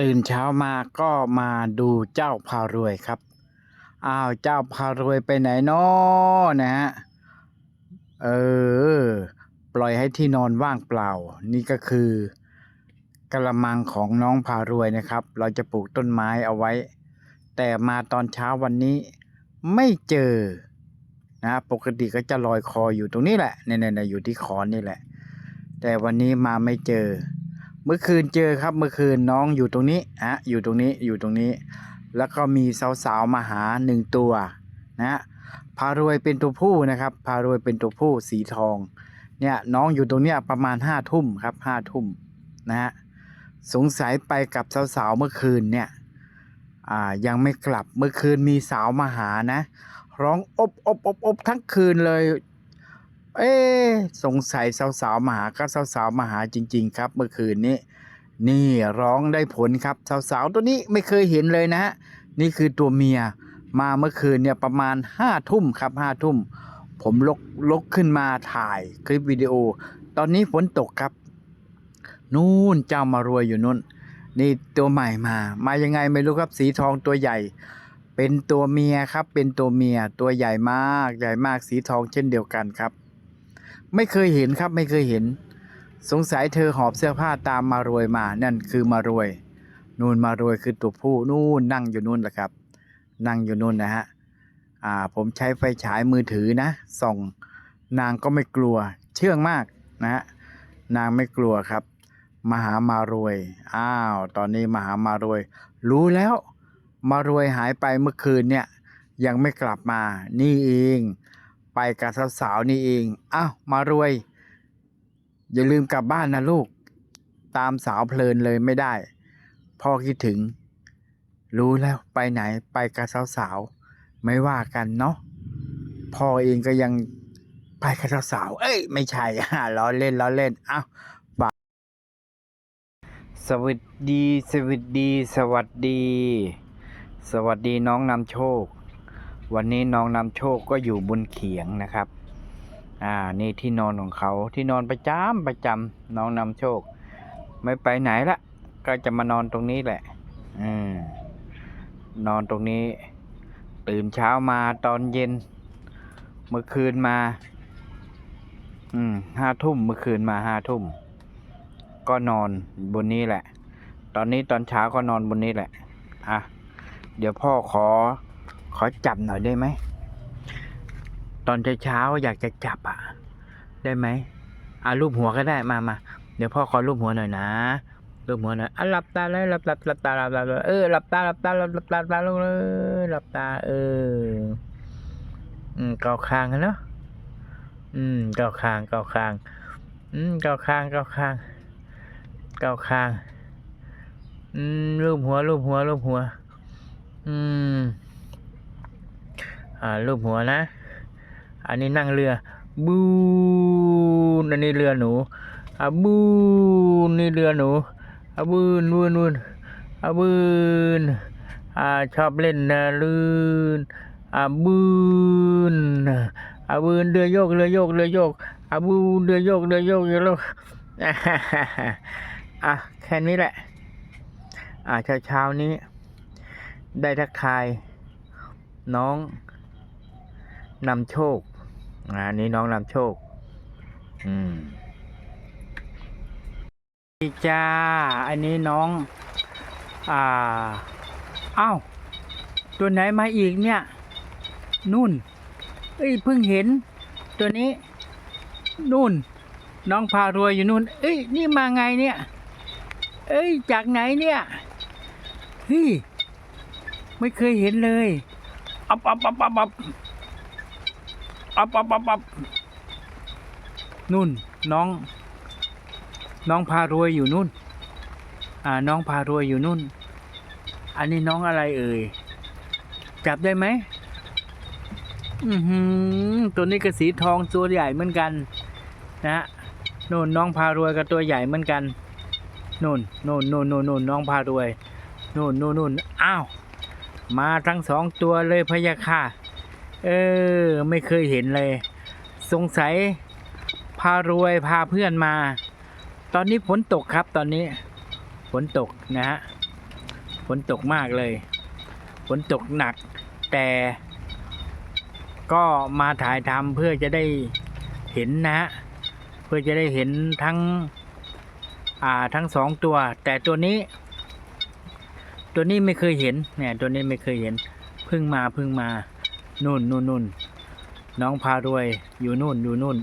ตื่นเช้ามาก็มาดูเจ้าพารวยครับ อ้าวเจ้าพารวยไปไหนนาะนะฮะ เออ ปล่อยให้ที่นอนว่างเปล่า นี่ก็คือกระมังของน้องพารวยนะครับ เราจะปลูกต้นไม้เอาไว้ แต่มาตอนเช้าวันนี้ไม่เจอนะปกติก็จะลอยคออยู่ตรงนี้แหละเนี่ยๆๆอยู่ที่คอนี่แหละ แต่วันนี้มาไม่เจอ เมื่อคืนเจอครับ เมื่อคืนน้องอยู่ตรงนี้ฮะอยู่ตรงนี้อยู่ตรงนี้ แล้วก็มีสาวๆมาหาหนึ่งตัวนะฮะพารวยเป็นตัวผู้นะครับ พารวยเป็นตัวผู้สีทอง เนี่ยน้องอยู่ตรงเนี้ยประมาณห้าทุ่มครับห้าทุ่มนะฮะสงสัยไปกับสาวๆเมื่อคืนเนี่ยอ่ายังไม่กลับเมื่อคืนมีสาวมาหานะ ร้องอบอบอบอบทั้งคืนเลย เอ๊สงสัยสาวๆมาหาก็สาวๆมาหาจริง ๆ ครับ เมื่อคืนนี้ นี่ร้องได้ผลครับสาวๆตัวนี้ไม่เคยเห็นเลยนะฮะนี่คือตัวเมียมาเมื่อคืนเนี่ยประมาณห้าทุ่มครับห้าทุ่ม ผมลกลกขึ้นมาถ่ายคลิปวิดีโอ ตอนนี้ฝนตกครับ นู่นเจ้ามารวยอยู่นู่น นี่ตัวใหม่มา มายังไงไม่รู้ครับสีทองตัวใหญ่ เป็นตัวเมียครับ เป็นตัวเมียตัวใหญ่มากใหญ่มากสีทองเช่นเดียวกันครับ ไม่เคยเห็นครับไม่เคยเห็น สงสัยเธอหอบเสื้อผ้าตามมารวยมา นั่นคือมารวย นู่นมารวยคือตัวผู้นู่นนั่งอยู่นู่นแหละครับ นั่งอยู่นู่นนะฮะอ่าผมใช้ไฟฉายมือถือนะส่อง นางก็ไม่กลัว เชื่องมากนะฮะนางไม่กลัวครับ มหามารวย อ้าว ตอนนี้มหามารวย รู้แล้ว มารวยหายไปเมื่อคืนเนี่ยยังไม่กลับมา นี่เอง ไปกับสาวๆนี่เองอ้าวมารวย อย่าลืมกลับบ้านนะลูก ตามสาวเพลินเลยไม่ได้ พ่อคิดถึง รู้แล้วไปไหนไปกับสาวๆไม่ว่ากันเนาะพ่อเองก็ยังไปกับสาวๆเอ้ย ไม่ใช่อะล้อเล่นล้อเล่นอ้าวฝากสวัสดี สวัสดี สวัสดี สวัสดีน้องนำโชค วันนี้น้องนำโชคก็อยู่บนเขียงนะครับ อ่า นี่ที่นอนของเขาที่นอนประจำประจำน้องนำโชค ไม่ไปไหนละก็จะมานอนตรงนี้แหละ อืม นอนตรงนี้ ตื่นเช้ามาตอนเย็น เมื่อคืนมา อืมห้าทุ่มเมื่อคืนมาห้าทุ่ม ก็นอนบนนี้แหละ ตอนนี้ตอนเช้าก็นอนบนนี้แหละ อะ เดี๋ยวพ่อขอ ขอจับหน่อยได้ไหม ตอนเช้าอยากจะจับอะ ได้ไหมอะรูปหัวก็ได้มามาเดี๋ยวพ่อขอรูปหัวหน่อยนะรูปหัวหน่อยอะหลับตาเลยหลับหลับหลับตาหลับหลับเออหลับตาหลับตาหลับหลับหลับตาลงเลยหลับตา เออ อืมเกาคางเนาะอืมเกาคางเกาคาง อืมเกาคางเกาคางเกาคาง อืมรูปหัวรูปหัวรูปหัว อืม อ่ารูปหัวนะ อันนี้นั่งเรือ บูนอันนี้เรือหนูอะบูนนี่เรือหนูอะบูนบูนบูนอะบูนอ่าชอบเล่นนะลื่นอะบูนอะบูนเรือโยกเรือโยกเรือโยกอะบูนเรือโยกเรือโยกเรือโยกอะแค่นี้แหละ อ่าเช้าเช้านี้ได้ทักทายน้อง นำโชคอ่าอันนี้น้องนำโชค อืมดีจ้า อันนี้น้อง อ่าอ้าวตัวไหนมาอีกเนี่ยนู่น เอ้ยเพิ่งเห็น ตัวนี้นู่น น้องพารวยอยู่นู่น เอ้ยนี่มาไงเนี่ย เอ้ยจากไหนเนี่ยเฮ้ยไม่เคยเห็นเลยอับอับอับอับอับ อับอับอับอับนู่นน้อง น้องพารวยอยู่นู่น อ่าน้องพารวยอยู่นู่น อันนี้น้องอะไรเอ่ย จับได้ไหมอือหือตัวนี้ก็สีทองตัวใหญ่เหมือนกัน นะฮะนู่นน้องพารวยกับตัวใหญ่เหมือนกันนู่นนู่นนู่นนู่นนู่นน้องพารวยนู่นนู่นนู่นอ้าวมาทั้งสองตัวเลยพะยะค่ะ เออ ไม่เคยเห็นเลย สงสัย พารวยพาเพื่อนมา ตอนนี้ฝนตกครับตอนนี้ ฝนตกนะฮะ ฝนตกมากเลย ฝนตกหนัก แต่ก็มาถ่ายทำเพื่อจะได้เห็นนะฮะ เพื่อจะได้เห็นทั้ง อ่าทั้งสองตัว แต่ตัวนี้ ตัวนี้ไม่เคยเห็นเนี่ยตัวนี้ไม่เคยเห็น เพิ่งมาเพิ่งมา นู่นนู่นนู่นน้องพารวยอยู่นู่นอยู่นู่น